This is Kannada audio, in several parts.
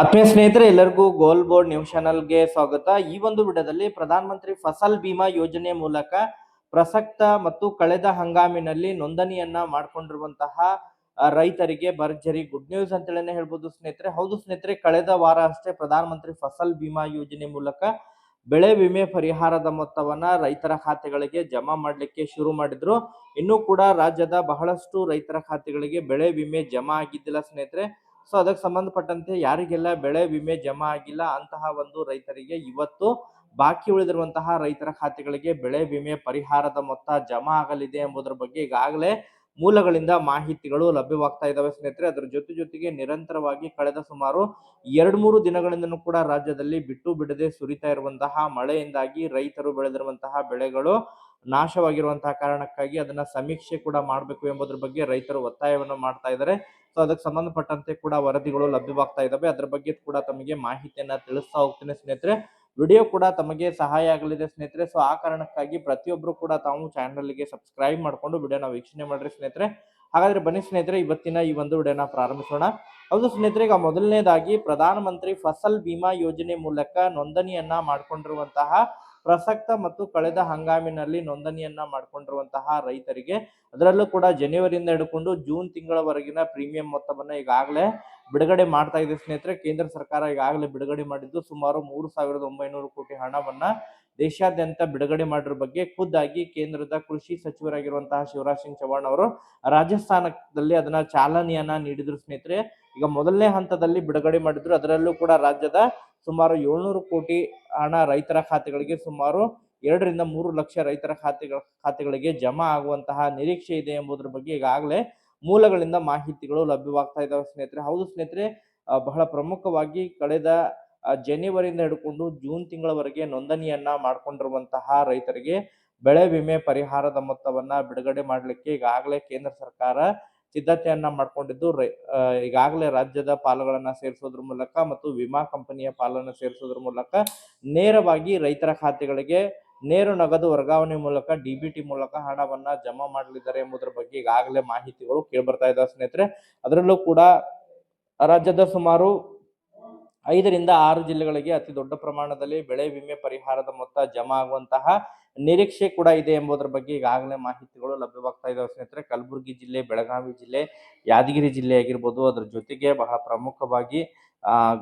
ಆತ್ಮೀಯ ಸ್ನೇಹಿತರೆ, ಎಲ್ಲರಿಗೂ ಗೋಲ್ ಬೋರ್ಡ್ ನ್ಯೂಸ್ ಚಾನಲ್ಗೆ ಸ್ವಾಗತ. ಈ ಒಂದು ವಿಡಿಯೋದಲ್ಲಿ ಪ್ರಧಾನ ಮಂತ್ರಿ ಫಸಲ್ ಬಿಮಾ ಯೋಜನೆ ಮೂಲಕ ಪ್ರಸಕ್ತ ಮತ್ತು ಕಳೆದ ಹಂಗಾಮಿನಲ್ಲಿ ನೋಂದಣಿಯನ್ನ ಮಾಡಿಕೊಂಡಿರುವಂತಹ ರೈತರಿಗೆ ಭರ್ಜರಿ ಗುಡ್ ನ್ಯೂಸ್ ಅಂತೇಳಿ ಹೇಳ್ಬೋದು ಸ್ನೇಹಿತರೆ. ಹೌದು ಸ್ನೇಹಿತರೆ, ಕಳೆದ ವಾರ ಅಷ್ಟೇ ಪ್ರಧಾನ ಮಂತ್ರಿ ಫಸಲ್ ಬಿಮಾ ಯೋಜನೆ ಮೂಲಕ ಬೆಳೆ ವಿಮೆ ಪರಿಹಾರದ ಮೊತ್ತವನ್ನ ರೈತರ ಖಾತೆಗಳಿಗೆ ಜಮಾ ಮಾಡಲಿಕ್ಕೆ ಶುರು ಮಾಡಿದ್ರು. ಇನ್ನೂ ಕೂಡ ರಾಜ್ಯದ ಬಹಳಷ್ಟು ರೈತರ ಖಾತೆಗಳಿಗೆ ಬೆಳೆ ವಿಮೆ ಜಮಾ ಆಗಿದ್ದಿಲ್ಲ ಸ್ನೇಹಿತರೆ. ಸೊ ಅದಕ್ಕೆ ಸಂಬಂಧಪಟ್ಟಂತೆ ಯಾರಿಗೆಲ್ಲ ಬೆಳೆ ವಿಮೆ ಜಮಾ ಆಗಿಲ್ಲ ಅಂತಹ ಒಂದು ರೈತರಿಗೆ ಇವತ್ತು ಬಾಕಿ ಉಳಿದಿರುವಂತಹ ರೈತರ ಖಾತೆಗಳಿಗೆ ಬೆಳೆ ವಿಮೆ ಪರಿಹಾರದ ಮೊತ್ತ ಜಮಾ ಆಗಲಿದೆ ಎಂಬುದರ ಬಗ್ಗೆ ಈಗಾಗಲೇ ಮೂಲಗಳಿಂದ ಮಾಹಿತಿಗಳು ಲಭ್ಯವಾಗ್ತಾ ಇದ್ದಾವೆ ಸ್ನೇಹಿತರೆ. ಅದರ ಜೊತೆ ಜೊತೆಗೆ ನಿರಂತರವಾಗಿ ಕಳೆದ ಸುಮಾರು ಎರಡ್ ಮೂರು ದಿನಗಳಿಂದನೂ ಕೂಡ ರಾಜ್ಯದಲ್ಲಿ ಬಿಟ್ಟು ಬಿಡದೆ ಸುರಿತಾ ಇರುವಂತಹ ಮಳೆಯಿಂದಾಗಿ ರೈತರು ಬೆಳೆದಿರುವಂತಹ ಬೆಳೆಗಳು ನಾಶವಾಗಿರುವಂತಹ ಕಾರಣಕ್ಕಾಗಿ ಅದನ್ನ ಸಮೀಕ್ಷೆ ಕೂಡ ಮಾಡಬೇಕು ಎಂಬುದರ ಬಗ್ಗೆ ರೈತರು ಒತ್ತಾಯವನ್ನು ಮಾಡ್ತಾ ಇದ್ದಾರೆ. ಸೊ ಅದಕ್ಕೆ ಸಂಬಂಧಪಟ್ಟಂತೆ ಕೂಡ ವರದಿಗಳು ಲಭ್ಯವಾಗ್ತಾ ಇದ್ದಾವೆ. ಅದ್ರ ಬಗ್ಗೆ ಕೂಡ ತಮಗೆ ಮಾಹಿತಿಯನ್ನ ತಿಳಿಸ್ತಾ ಹೋಗ್ತೇನೆ ಸ್ನೇಹಿತರೆ. ವಿಡಿಯೋ ಕೂಡ ತಮಗೆ ಸಹಾಯ ಆಗಲಿದೆ ಸ್ನೇಹಿತರೆ. ಸೊ ಆ ಕಾರಣಕ್ಕಾಗಿ ಪ್ರತಿಯೊಬ್ಬರು ಕೂಡ ತಾವು ಚಾನಲ್ಗೆ ಸಬ್ಸ್ಕ್ರೈಬ್ ಮಾಡ್ಕೊಂಡು ವಿಡಿಯೋನ ವೀಕ್ಷಣೆ ಮಾಡ್ರಿ ಸ್ನೇಹಿತರೆ. ಹಾಗಾದ್ರೆ ಬನ್ನಿ ಸ್ನೇಹಿತರೆ, ಇವತ್ತಿನ ಈ ಒಂದು ವಿಡಿಯೋನ ಪ್ರಾರಂಭಿಸೋಣ. ಹೌದು ಸ್ನೇಹಿತರೆ, ಈಗ ಮೊದಲನೇದಾಗಿ ಪ್ರಧಾನಮಂತ್ರಿ ಫಸಲ್ ಬಿಮಾ ಯೋಜನೆ ಮೂಲಕ ನೋಂದಣಿಯನ್ನ ಮಾಡ್ಕೊಂಡಿರುವಂತಹ ಪ್ರಸಕ್ತ ಮತ್ತು ಕಳೆದ ಹಂಗಾಮಿನಲ್ಲಿ ನೋಂದಣಿಯನ್ನ ಮಾಡ್ಕೊಂಡಿರುವಂತಹ ರೈತರಿಗೆ, ಅದರಲ್ಲೂ ಕೂಡ ಜನವರಿಯಿಂದ ಹಿಡ್ಕೊಂಡು ಜೂನ್ ತಿಂಗಳವರೆಗಿನ ಪ್ರೀಮಿಯಂ ಮೊತ್ತವನ್ನ ಈಗಾಗಲೇ ಬಿಡುಗಡೆ ಮಾಡ್ತಾ ಇದೆ ಸ್ನೇಹಿತರೆ. ಕೇಂದ್ರ ಸರ್ಕಾರ ಈಗಾಗಲೇ ಬಿಡುಗಡೆ ಮಾಡಿದ್ದು ಸುಮಾರು ಮೂರು ಸಾವಿರದ ಒಂಬೈನೂರು ಕೋಟಿ ಹಣವನ್ನ ದೇಶಾದ್ಯಂತ ಬಿಡುಗಡೆ ಮಾಡಿರೋ ಬಗ್ಗೆ ಖುದ್ದಾಗಿ ಕೇಂದ್ರದ ಕೃಷಿ ಸಚಿವರಾಗಿರುವಂತಹ ಶಿವರಾಜ್ ಸಿಂಗ್ ಚೌಹಾಣ್ ಅವರು ರಾಜಸ್ಥಾನದಲ್ಲಿ ಅದನ್ನ ಚಾಲನೆಯನ್ನ ನೀಡಿದ್ರು ಸ್ನೇಹಿತರೆ. ಈಗ ಮೊದಲನೇ ಹಂತದಲ್ಲಿ ಬಿಡುಗಡೆ ಮಾಡಿದ್ರು. ಅದರಲ್ಲೂ ಕೂಡ ರಾಜ್ಯದ ಸುಮಾರು ಏಳ್ನೂರು ಕೋಟಿ ಹಣ ರೈತರ ಖಾತೆಗಳಿಗೆ ಸುಮಾರು ಎರಡರಿಂದ ಮೂರು ಲಕ್ಷ ರೈತರ ಖಾತೆಗಳ ಖಾತೆಗಳಿಗೆ ಜಮಾ ಆಗುವಂತಹ ನಿರೀಕ್ಷೆ ಇದೆ ಎಂಬುದರ ಬಗ್ಗೆ ಈಗಾಗಲೇ ಮೂಲಗಳಿಂದ ಮಾಹಿತಿಗಳು ಲಭ್ಯವಾಗ್ತಾ ಇದ್ದಾವೆ ಸ್ನೇಹಿತರೆ. ಹೌದು ಸ್ನೇಹಿತರೆ ಬಹಳ ಪ್ರಮುಖವಾಗಿ ಕಳೆದ ಜನವರಿಯಿಂದ ಹಿಡ್ಕೊಂಡು ಜೂನ್ ತಿಂಗಳವರೆಗೆ ನೋಂದಣಿಯನ್ನ ಮಾಡಿಕೊಂಡಿರುವಂತಹ ರೈತರಿಗೆ ಬೆಳೆ ವಿಮೆ ಪರಿಹಾರದ ಮೊತ್ತವನ್ನ ಬಿಡುಗಡೆ ಮಾಡಲಿಕ್ಕೆ ಈಗಾಗಲೇ ಕೇಂದ್ರ ಸರ್ಕಾರ ಸಿದ್ಧತೆಯನ್ನ ಮಾಡ್ಕೊಂಡಿದ್ದು ಈಗಾಗಲೇ ರಾಜ್ಯದ ಪಾಲುಗಳನ್ನ ಸೇರಿಸೋದ್ರ ಮೂಲಕ ಮತ್ತು ವಿಮಾ ಕಂಪನಿಯ ಪಾಲನ್ನು ಸೇರಿಸೋದ್ರ ಮೂಲಕ ನೇರವಾಗಿ ರೈತರ ಖಾತೆಗಳಿಗೆ ನೇರ ನಗದು ವರ್ಗಾವಣೆ ಮೂಲಕ ಡಿಬಿಟಿ ಮೂಲಕ ಹಣವನ್ನ ಜಮಾ ಮಾಡಲಿದ್ದಾರೆ ಎಂಬುದರ ಬಗ್ಗೆ ಈಗಾಗಲೇ ಮಾಹಿತಿಗಳು ಕೇಳ್ಬರ್ತಾ ಇದ್ದಾವೆ ಸ್ನೇಹಿತರೆ. ಅದರಲ್ಲೂ ಕೂಡ ರಾಜ್ಯದ ಸುಮಾರು ಐದರಿಂದ ಆರು ಜಿಲ್ಲೆಗಳಿಗೆ ಅತಿ ದೊಡ್ಡ ಪ್ರಮಾಣದಲ್ಲಿ ಬೆಳೆ ವಿಮೆ ಪರಿಹಾರದ ಮೊತ್ತ ಜಮಾ ಆಗುವಂತಹ ನಿರೀಕ್ಷೆ ಕೂಡ ಇದೆ ಎಂಬುದರ ಬಗ್ಗೆ ಈಗಾಗಲೇ ಮಾಹಿತಿಗಳು ಲಭ್ಯವಾಗ್ತಾ ಇದಾವೆ ಸ್ನೇಹಿತರೆ. ಕಲಬುರಗಿ ಜಿಲ್ಲೆ, ಬೆಳಗಾವಿ ಜಿಲ್ಲೆ, ಯಾದಗಿರಿ ಜಿಲ್ಲೆ ಆಗಿರ್ಬೋದು, ಅದ್ರ ಜೊತೆಗೆ ಬಹಳ ಪ್ರಮುಖವಾಗಿ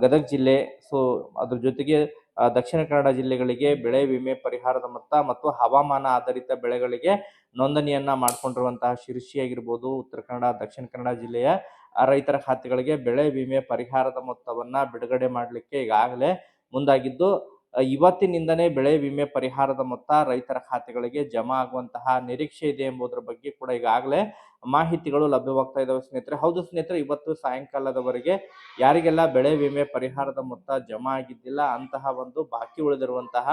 ಗದಗ ಜಿಲ್ಲೆ, ಸೊ, ಅದ್ರ ಜೊತೆಗೆ ದಕ್ಷಿಣ ಕನ್ನಡ ಜಿಲ್ಲೆಗಳಿಗೆ ಬೆಳೆ ವಿಮೆ ಪರಿಹಾರದ ಮೊತ್ತ ಮತ್ತು ಹವಾಮಾನ ಆಧಾರಿತ ಬೆಳೆಗಳಿಗೆ ನೋಂದಣಿಯನ್ನ ಮಾಡಿಕೊಂಡಿರುವಂತಹ ಶಿರ್ಷಿ ಆಗಿರ್ಬೋದು, ಉತ್ತರ ಕನ್ನಡ, ದಕ್ಷಿಣ ಕನ್ನಡ ಜಿಲ್ಲೆಯ ರೈತರ ಖಾತೆಗಳಿಗೆ ಬೆಳೆ ವಿಮೆ ಪರಿಹಾರದ ಮೊತ್ತವನ್ನ ಬಿಡುಗಡೆ ಮಾಡಲಿಕ್ಕೆ ಈಗಾಗಲೇ ಮುಂದಾಗಿದ್ದು ಇವತ್ತಿನಿಂದನೇ ಬೆಳೆ ವಿಮೆ ಪರಿಹಾರದ ಮೊತ್ತ ರೈತರ ಖಾತೆಗಳಿಗೆ ಜಮಾ ಆಗುವಂತಹ ನಿರೀಕ್ಷೆ ಇದೆ ಎಂಬುದರ ಬಗ್ಗೆ ಕೂಡ ಈಗಾಗಲೇ ಮಾಹಿತಿಗಳು ಲಭ್ಯವಾಗ್ತಾ ಇದಾವೆ ಸ್ನೇಹಿತರೆ. ಹೌದು ಸ್ನೇಹಿತರೆ, ಇವತ್ತು ಸಾಯಂಕಾಲದವರೆಗೆ ಯಾರಿಗೆಲ್ಲ ಬೆಳೆ ವಿಮೆ ಪರಿಹಾರದ ಮೊತ್ತ ಜಮಾ ಆಗಿದ್ದಿಲ್ಲ, ಅಂತಹ ಒಂದು ಬಾಕಿ ಉಳಿದಿರುವಂತಹ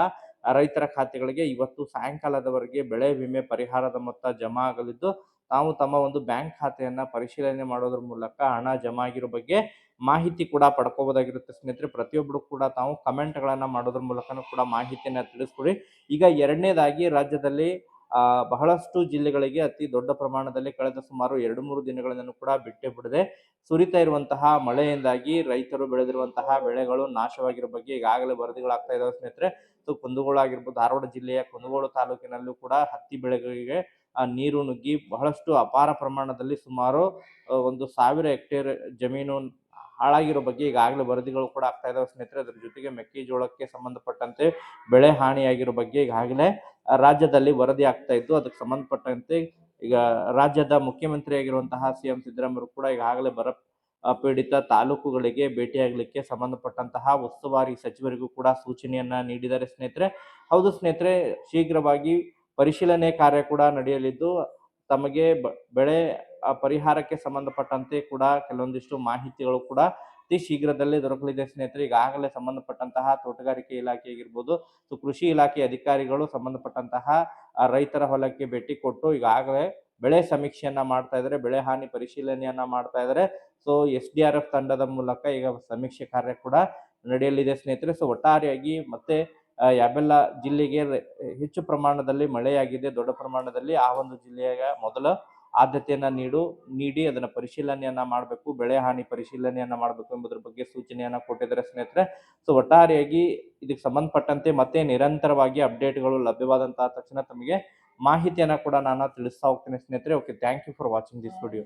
ರೈತರ ಖಾತೆಗಳಿಗೆ ಇವತ್ತು ಸಾಯಂಕಾಲದವರೆಗೆ ಬೆಳೆ ವಿಮೆ ಪರಿಹಾರದ ಮೊತ್ತ ಜಮಾ ಆಗಲಿದ್ದು ತಾವು ತಮ್ಮ ಒಂದು ಬ್ಯಾಂಕ್ ಖಾತೆಯನ್ನ ಪರಿಶೀಲನೆ ಮಾಡೋದ್ರ ಮೂಲಕ ಹಣ ಜಮಾ ಆಗಿರೋ ಬಗ್ಗೆ ಮಾಹಿತಿ ಕೂಡ ಪಡ್ಕೋಬೋದಾಗಿರುತ್ತೆ. ಸ್ನೇಹಿತರೆ ಪ್ರತಿಯೊಬ್ಬರು ಕೂಡ ತಾವು ಕಮೆಂಟ್ಗಳನ್ನ ಮಾಡೋದ್ರ ಮೂಲಕನೂ ಕೂಡ ಮಾಹಿತಿಯನ್ನ ತಿಳಿಸ್ಕೊಡಿ. ಈಗ ಎರಡನೇದಾಗಿ ರಾಜ್ಯದಲ್ಲಿ ಬಹಳಷ್ಟು ಜಿಲ್ಲೆಗಳಿಗೆ ಅತಿ ದೊಡ್ಡ ಪ್ರಮಾಣದಲ್ಲಿ ಕಳೆದ ಸುಮಾರು ಎರಡು ಮೂರು ದಿನಗಳನ್ನು ಕೂಡ ಬಿಟ್ಟೆ ಬಿಡದೆ. ಸುರಿತಾ ಇರುವಂತಹ ಮಳೆಯಿಂದಾಗಿ ರೈತರು ಬೆಳೆದಿರುವಂತಹ ಬೆಳೆಗಳು ನಾಶವಾಗಿರೋ ಬಗ್ಗೆ ಈಗಾಗಲೇ ವರದಿಗಳಾಗ್ತಾ ಇದಾವೆ ಸ್ನೇಹಿತರೆ. ಕುಂದಗೋಳ ಆಗಿರ್ಬೋದು, ಧಾರವಾಡ ಜಿಲ್ಲೆಯ ಕುಂದಗೋಳ ತಾಲೂಕಿನಲ್ಲೂ ಕೂಡ ಹತ್ತಿ ಬೆಳೆಗಳಿಗೆ ಆ ನೀರು ನುಗ್ಗಿ ಬಹಳಷ್ಟು ಅಪಾರ ಪ್ರಮಾಣದಲ್ಲಿ ಸುಮಾರು ಒಂದು ಸಾವಿರ ಹೆಕ್ಟೇರ್ ಜಮೀನು ಹಾಳಾಗಿರೋ ಬಗ್ಗೆ ಈಗಾಗಲೇ ವರದಿಗಳು ಕೂಡ ಆಗ್ತಾ ಇದಾವೆ. ಸ್ನೇಹಿತರೆ, ಅದ್ರ ಜೊತೆಗೆ ಮೆಕ್ಕೆಜೋಳಕ್ಕೆ ಸಂಬಂಧಪಟ್ಟಂತೆ ಬೆಳೆ ಹಾನಿಯಾಗಿರೋ ಬಗ್ಗೆ ಈಗಾಗಲೇ ರಾಜ್ಯದಲ್ಲಿ ವರದಿ ಆಗ್ತಾ ಇದ್ದು, ಅದಕ್ಕೆ ಸಂಬಂಧಪಟ್ಟಂತೆ ಈಗ ರಾಜ್ಯದ ಮುಖ್ಯಮಂತ್ರಿ ಆಗಿರುವಂತಹ ಸಿ ಎಂ ಸಿದ್ದರಾಮಯ್ಯ ಕೂಡ ಈಗಾಗಲೇ ಬರ ಪೀಡಿತ ತಾಲೂಕುಗಳಿಗೆ ಭೇಟಿಯಾಗಲಿಕ್ಕೆ ಸಂಬಂಧಪಟ್ಟಂತಹ ಉಸ್ತುವಾರಿ ಸಚಿವರಿಗೂ ಕೂಡ ಸೂಚನೆಯನ್ನ ನೀಡಿದ್ದಾರೆ. ಸ್ನೇಹಿತರೆ, ಹೌದು ಸ್ನೇಹಿತರೆ, ಶೀಘ್ರವಾಗಿ ಪರಿಶೀಲನೆ ಕಾರ್ಯ ಕೂಡ ನಡೆಯಲಿದ್ದು, ತಮಗೆ ಬೆಳೆ ಪರಿಹಾರಕ್ಕೆ ಸಂಬಂಧಪಟ್ಟಂತೆ ಕೂಡ ಕೆಲವೊಂದಿಷ್ಟು ಮಾಹಿತಿಗಳು ಕೂಡ ಅತಿ ಶೀಘ್ರದಲ್ಲೇ ದೊರಕಲಿದೆ. ಸ್ನೇಹಿತರೆ, ಈಗಾಗಲೇ ಸಂಬಂಧಪಟ್ಟಂತಹ ತೋಟಗಾರಿಕೆ ಇಲಾಖೆ ಆಗಿರ್ಬೋದು ಸೊ ಕೃಷಿ ಇಲಾಖೆ ಅಧಿಕಾರಿಗಳು ಸಂಬಂಧಪಟ್ಟಂತಹ ರೈತರ ಹೊಲಕ್ಕೆ ಭೇಟಿ ಕೊಟ್ಟು ಈಗಾಗಲೇ ಬೆಳೆ ಸಮೀಕ್ಷೆಯನ್ನ ಮಾಡ್ತಾ ಇದ್ದಾರೆ, ಬೆಳೆ ಹಾನಿ ಪರಿಶೀಲನೆಯನ್ನ ಮಾಡ್ತಾ ಇದ್ದಾರೆ. So, S D R F ತಂಡದ ಮೂಲಕ ಈಗ ಸಮೀಕ್ಷೆ ಕಾರ್ಯ ಕೂಡ ನಡೆಯಲಿದೆ ಸ್ನೇಹಿತರೆ. ಸೊ, ಒಟ್ಟಾರೆಯಾಗಿ ಮತ್ತೆ ಯಾವೆಲ್ಲ ಜಿಲ್ಲೆಗೆ ಹೆಚ್ಚು ಪ್ರಮಾಣದಲ್ಲಿ ಮಳೆಯಾಗಿದೆ, ದೊಡ್ಡ ಪ್ರಮಾಣದಲ್ಲಿ ಆ ಒಂದು ಜಿಲ್ಲೆಯ ಮೊದಲ ಆದ್ಯತೆಯನ್ನು ನೀಡು, ನೀಡಿ ಅದನ್ನು ಪರಿಶೀಲನೆಯನ್ನು ಮಾಡಬೇಕು, ಬೆಳೆ ಹಾನಿ ಪರಿಶೀಲನೆಯನ್ನ ಮಾಡಬೇಕು ಎಂಬುದರ ಬಗ್ಗೆ ಸೂಚನೆಯನ್ನು ಕೊಟ್ಟಿದ್ದಾರೆ ಸ್ನೇಹಿತರೆ. ಸೊ ಒಟ್ಟಾರೆಯಾಗಿ ಇದಕ್ಕೆ ಸಂಬಂಧಪಟ್ಟಂತೆ ಮತ್ತೆ ನಿರಂತರವಾಗಿ ಅಪ್ಡೇಟ್ಗಳು ಲಭ್ಯವಾದಂತಹ ತಕ್ಷಣ ತಮಗೆ ಮಾಹಿತಿಯನ್ನು ಕೂಡ ನಾನು ತಿಳಿಸ್ತಾ ಹೋಗ್ತೇನೆ ಸ್ನೇಹಿತರೆ. Okay thank you for watching this video